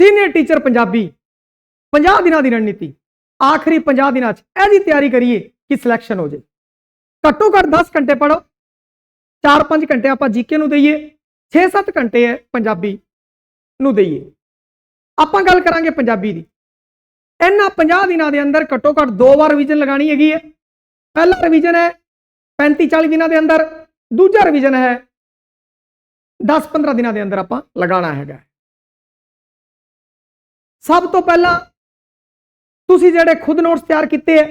Senior teacher Punjabi 50 ਦਿਨਾਂ ਦੀ ਰਣਨੀਤੀ, ਆਖਰੀ 50 ਦਿਨਾਂ 'ਚ ਇਹਦੀ ਤਿਆਰੀ ਕਰੀਏ ਕਿ ਸਿਲੈਕਸ਼ਨ ਹੋ ਜੇ। ਘੱਟੋ ਘੱਟ 10 ਘੰਟੇ ਪੜੋ 4-5 ਘੰਟੇ ਆਪਾਂ ਜੀਕੇ ਨੂੰ ਦਈਏ 6-7 ਘੰਟੇ ਹੈ ਪੰਜਾਬੀ ਨੂੰ ਦਈਏ। ਆਪਾਂ ਗੱਲ ਕਰਾਂਗੇ ਪੰਜਾਬੀ ਦੀ। ਇਹਨਾਂ 50 ਦਿਨਾਂ ਦੇ ਅੰਦਰ ਘੱਟੋ ਘੱਟ ਦੋ ਵਾਰ ਰਿਵੀਜ਼ਨ ਲਗਾਣੀ ਹੈਗੀ ਹੈ। ਪਹਿਲਾ ਰਿਵੀਜ਼ਨ ਹੈ 35-40 ਦਿਨਾਂ ਦੇ ਅੰਦਰ, ਦੂਜਾ ਰਿਵੀਜ਼ਨ ਹੈ 10-15 ਦਿਨਾਂ ਦੇ ਅੰਦਰ ਆਪਾਂ ਲਗਾਉਣਾ ਹੈਗਾ। ਸਭ ਤੋਂ ਪਹਿਲਾਂ ਤੁਸੀਂ ਜਿਹੜੇ ਖੁਦ ਨੋਟਸ ਤਿਆਰ ਕੀਤੇ ਹੈ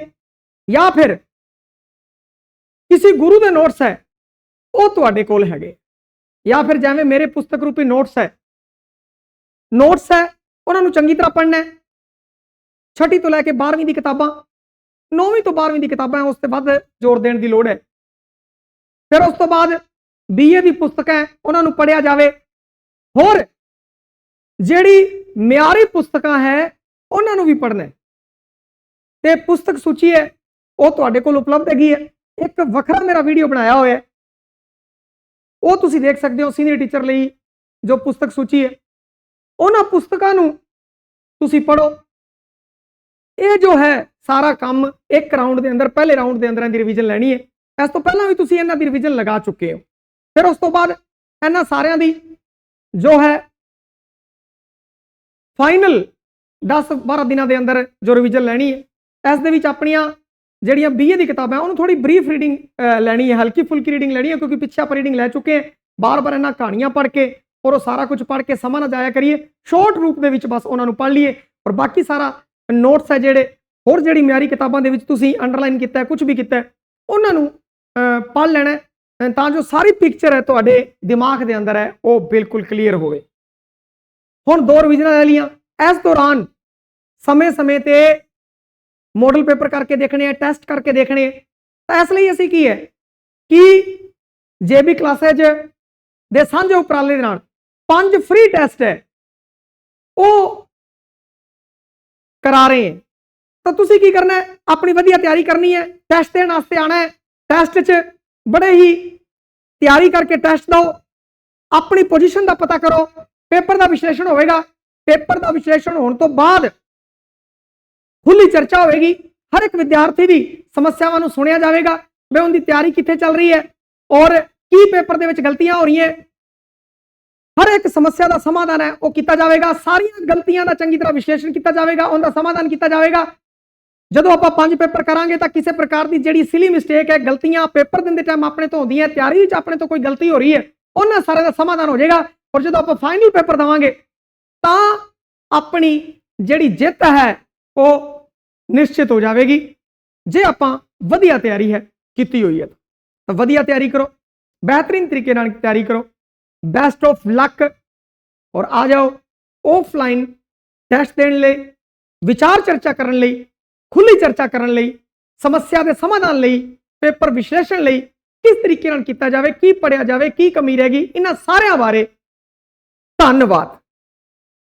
ਜਾਂ ਫਿਰ ਕਿਸੇ ਗੁਰੂ ਦੇ ਨੋਟਸ ਹੈ, ਉਹ ਤੁਹਾਡੇ ਕੋਲ ਹੈਗੇ। ਜਾਂ ਫਿਰ ਜਿਵੇਂ ਮੇਰੇ ਪੁਸਤਕ ਰੂਪੀ ਨੋਟਸ ਹੈ ਨੋਟਸ ਹੈ, ਉਹਨਾਂ ਨੂੰ ਚੰਗੀ ਤਰ੍ਹਾਂ ਪੜ੍ਹਨਾ ਹੈ। ਛਠੀ ਤੋਂ ਲੈ ਕੇ 12ਵੀਂ ਦੀ ਕਿਤਾਬਾਂ 9ਵੀਂ ਤੋਂ 12ਵੀਂ ਦੀ ਕਿਤਾਬਾਂ ਉਸ ਤੇ ਵੱਧ ਜ਼ੋਰ ਦੇਣ ਦੀ ਲੋੜ ਹੈ। ਫਿਰ ਉਸ ਤੋਂ ਬਾਅਦ ਬੀਏ ਦੀ ਪੁਸਤਕ ਹੈ, ਉਹਨਾਂ ਨੂੰ ਪੜ੍ਹਿਆ ਜਾਵੇ। ਹੋਰ ਜਿਹੜੀ ਮਿਆਰੀ ਪੁਸਤਕਾਂ ਹੈ, ਉਹਨਾਂ ਨੂੰ ਵੀ ਪੜ੍ਹਨਾ ਹੈ। ਤੇ ਪੁਸਤਕ ਸੂਚੀ ਹੈ, ਉਹ ਤੁਹਾਡੇ ਕੋਲ ਉਪਲਬਧ ਹੈਗੀ ਹੈ। ਇੱਕ ਵੱਖਰਾ ਮੇਰਾ ਵੀਡੀਓ ਬਣਾਇਆ ਹੋਇਆ ਹੈ। ਉਹ ਤੁਸੀਂ ਦੇਖ ਸਕਦੇ ਹੋ ਸੀਨੀਅਰ ਟੀਚਰ ਲਈ ਜੋ ਪੁਸਤਕ ਸੂਚੀ ਹੈ। ਉਹਨਾਂ ਪੁਸਤਕਾਂ ਨੂੰ ਤੁਸੀਂ ਪੜੋ ਇਹ ਜੋ ਹੈ, ਸਾਰਾ ਕੰਮ ਇੱਕ ਰਾਉਂਡ ਦੇ ਅੰਦਰ, ਪਹਿਲੇ ਰਾਉਂਡ ਦੇ ਅੰਦਰ ਇਹਦੀ ਰਿਵੀਜ਼ਨ ਲੈਣੀ ਹੈ। ਇਸ ਤੋਂ ਪਹਿਲਾਂ ਵੀ ਤੁਸੀਂ ਇਹਨਾਂ ਦੀ ਰਿਵੀਜ਼ਨ ਲਗਾ ਚੁੱਕੇ ਹੋ। ਫਿਰ ਉਸ ਤੋਂ ਬਾਅਦ ਇਹਨਾਂ ਸਾਰਿਆਂ ਦੀ ਜੋ ਹੈ ਫਾਈਨਲ 10 12 ਦਿਨਾਂ ਦੇ ਅੰਦਰ ਜੋ ਰਿਵੀਜ਼ਨ ਲੈਣੀ ਹੈ, ਇਸ ਦੇ ਵਿੱਚ ਆਪਣੀਆਂ ਜਿਹੜੀਆਂ ਬੀਏ ਦੀ ਕਿਤਾਬਾਂ, ਉਹਨੂੰ ਥੋੜੀ ਬਰੀਫ ਰੀਡਿੰਗ ਲੈਣੀ ਹੈ ਹਲਕੀ ਫੁਲਕੀ ਰੀਡਿੰਗ ਲੈਣੀ ਹੈ, ਕਿਉਂਕਿ ਪਿੱਛੇ ਆਪਾਂ ਰੀਡਿੰਗ ਲੈ ਚੁੱਕੇ ਹਾਂ। ਬਾਰ-ਬਾਰ ਇਹਨਾਂ ਕਹਾਣੀਆਂ ਪੜ੍ਹ ਕੇ ਔਰ ਉਹ ਸਾਰਾ ਕੁਝ ਪੜ੍ਹ ਕੇ ਸਮਾਂ ਨਾ ਜਾਇਆ ਕਰੀਏ। ਸ਼ਾਰਟ ਰੂਪ ਦੇ ਵਿੱਚ ਬਸ ਉਹਨਾਂ ਨੂੰ ਪੜ੍ਹ ਲਈਏ। ਔਰ ਬਾਕੀ ਸਾਰਾ ਨੋਟਸ ਹੈ ਜਿਹੜੇ, ਹੋਰ ਜਿਹੜੀ ਮਿਆਰੀ ਕਿਤਾਬਾਂ ਦੇ ਵਿੱਚ ਤੁਸੀਂ ਅੰਡਰਲਾਈਨ ਕੀਤਾ ਹੈ ਕੁਝ ਵੀ ਕੀਤਾ ਹੈ ਉਹਨਾਂ ਨੂੰ ਪੜ੍ਹ ਲੈਣਾ ਤਾਂ ਜੋ ਸਾਰੀ ਪਿਕਚਰ ਹੈ ਤੁਹਾਡੇ ਦਿਮਾਗ ਦੇ ਅੰਦਰ ਹੈ, ਉਹ ਬਿਲਕੁਲ ਕਲੀਅਰ ਹੋਵੇ। ਹੁਣ ਦੋ ਰਿਵੀਜ਼ਨਾਂ ਲੈ ਲੀਆਂ ਇਸ ਦੌਰਾਨ ਸਮੇਂ-ਸਮੇਂ ਤੇ ਮਾਡਲ ਪੇਪਰ ਕਰਕੇ ਦੇਖਣੇ ਆ ਟੈਸਟ ਕਰਕੇ ਦੇਖਣੇ ਤਾਂ ਇਸ ਲਈ ਅਸੀਂ ਕੀ ਹੈ ਕਿ ਜੇਬੀ ਕਲਾਸੇਜ ਦੇ ਸਾਂਝੇ ਉਪਰਾਲੇ ਦੇ ਨਾਲ ਪੰਜ ਫ੍ਰੀ ਟੈਸਟ ਹੈ, ਉਹ ਕਰਾ ਰਹੇ ਹਾਂ। ਤਾਂ ਤੁਸੀਂ ਕੀ ਕਰਨਾ ਹੈ? ਆਪਣੀ ਵਧੀਆ ਤਿਆਰੀ ਕਰਨੀ ਹੈ। ਟੈਸਟ ਦੇਣ ਵਾਸਤੇ ਆਣਾ ਹੈ। ਟੈਸਟ 'ਚ ਬੜੇ ਹੀ ਤਿਆਰੀ ਕਰਕੇ ਟੈਸਟ ਦਿਓ। ਆਪਣੀ ਪੋਜੀਸ਼ਨ ਦਾ ਪਤਾ ਕਰੋ। ਪੇਪਰ ਦਾ ਵਿਸ਼ਲੇਸ਼ਣ ਹੋਵੇਗਾ। ਪੇਪਰ ਦਾ ਵਿਸ਼ਲੇਸ਼ਣ ਹੋਣ ਤੋਂ ਬਾਅਦ ਖੁੱਲੀ ਚਰਚਾ ਹੋਵੇਗੀ। ਹਰ ਇੱਕ ਵਿਦਿਆਰਥੀ ਦੀ ਸਮੱਸਿਆਵਾਂ ਨੂੰ ਸੁਣਿਆ ਜਾਵੇਗਾ। ਵੀ ਉਹਦੀ ਤਿਆਰੀ ਕਿੱਥੇ ਚੱਲ ਰਹੀ ਹੈ ਔਰ ਕੀ ਪੇਪਰ ਦੇ ਵਿੱਚ ਗਲਤੀਆਂ ਹੋ ਰਹੀਆਂ। ਹਰ ਇੱਕ ਸਮੱਸਿਆ ਦਾ ਸਮਾਧਾਨ ਹੈ, ਉਹ ਕੀਤਾ ਜਾਵੇਗਾ। ਸਾਰੀਆਂ ਗਲਤੀਆਂ ਦਾ ਚੰਗੀ ਤਰ੍ਹਾਂ ਵਿਸ਼ਲੇਸ਼ਣ ਕੀਤਾ ਜਾਵੇਗਾ, ਉਹਦਾ ਸਮਾਧਾਨ ਕੀਤਾ ਜਾਵੇਗਾ। ਜਦੋਂ ਆਪਾਂ ਪੰਜ ਪੇਪਰ ਕਰਾਂਗੇ ਤਾਂ ਕਿਸੇ ਪ੍ਰਕਾਰ ਦੀ ਜਿਹੜੀ ਸਿਲੀ ਮਿਸਟੇਕ ਹੈ, ਗਲਤੀਆਂ ਪੇਪਰ ਦਿੰਦੇ ਟਾਈਮ ਆਪਣੇ ਤੋਂ ਹੁੰਦੀਆਂ, ਤਿਆਰੀ ਵਿੱਚ ਆਪਣੇ ਤੋਂ ਕੋਈ ਗਲਤੀ ਹੋ ਰਹੀ ਹੈ, ਉਹਨਾਂ ਸਾਰੇ ਦਾ ਸਮਾਧਾਨ ਹੋ ਜਾਏਗਾ। ਔਰ ਜਦੋਂ ਆਪਾਂ ਫਾਈਨਲ ਪੇਪਰ ਦਵਾਂਗੇ, ਤਾਂ ਆਪਣੀ ਜਿਹੜੀ ਜਿੱਤ ਹੈ, ਉਹ ਨਿਸ਼ਚਿਤ ਹੋ ਜਾਵੇਗੀ। ਜੇ ਆਪਾਂ ਵਧੀਆ ਤਿਆਰੀ ਹੈ, ਕੀਤੀ ਹੋਈ ਹੈ ਤਾਂ। ਵਧੀਆ ਤਿਆਰੀ ਕਰੋ, ਬਿਹਤਰੀਨ ਤਰੀਕੇ ਨਾਲ ਤਿਆਰੀ ਕਰੋ ਬੈਸਟ ਆਫ ਲੱਕ ਔਰ ਆ ਜਾਓ ਆਫਲਾਈਨ ਟੈਸਟ ਦੇਣ ਲਈ, ਵਿਚਾਰ ਚਰਚਾ ਕਰਨ ਲਈ, ਖੁੱਲੀ ਚਰਚਾ ਕਰਨ ਲਈ, ਸਮੱਸਿਆ ਦੇ ਸਮਾਧਾਨ ਲਈ, ਪੇਪਰ ਵਿਸ਼ਲੇਸ਼ਣ ਲਈ, ਕਿਸ ਤਰੀਕੇ ਨਾਲ ਕੀਤਾ ਜਾਵੇ, ਕੀ ਪੜਿਆ ਜਾਵੇ, ਕੀ ਕਮੀ ਰਹਿ ਗਈ, ਇਹਨਾਂ ਸਾਰਿਆਂ ਬਾਰੇ ਧੰਨਵਾਦ।